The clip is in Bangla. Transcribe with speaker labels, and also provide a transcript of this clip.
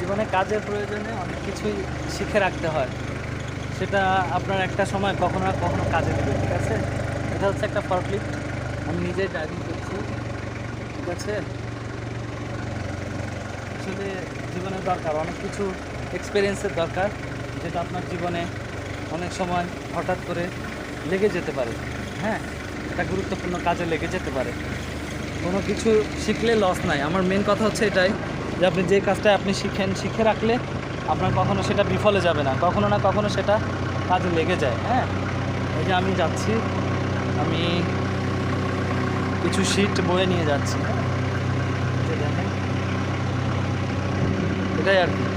Speaker 1: জীবনে কাজের প্রয়োজনে অনেক কিছুই শিখে রাখতে হয়। সেটা আপনার একটা সময় কখনো না কখনো কাজে দেবে, ঠিক আছে? এটা হচ্ছে একটা ফরক্লিফট আমি নিজেই ড্রাইভিং করছি, ঠিক আছে? আসলে জীবনের দরকার, অনেক কিছু এক্সপিরিয়েন্সের দরকার, যেটা আপনার জীবনে অনেক সময় হঠাৎ করে লেগে যেতে পারে হ্যাঁ? এটা গুরুত্বপূর্ণ কাজে লেগে যেতে পারে। কোনো কিছু শিখলে লস নাই। আমার মেন কথা হচ্ছে এটাই যে আপনি যে কাজটা আপনি শিখেন, শিখে রাখলে আপনার কখনো সেটা বিফলে যাবে না, কখনো না কখনো সেটা কাজে লেগে যায় হ্যাঁ? এই যে আমি যাচ্ছি, আমি কিছু শিট বয়ে নিয়ে যাচ্ছি হ্যাঁ? এটাই আর কি।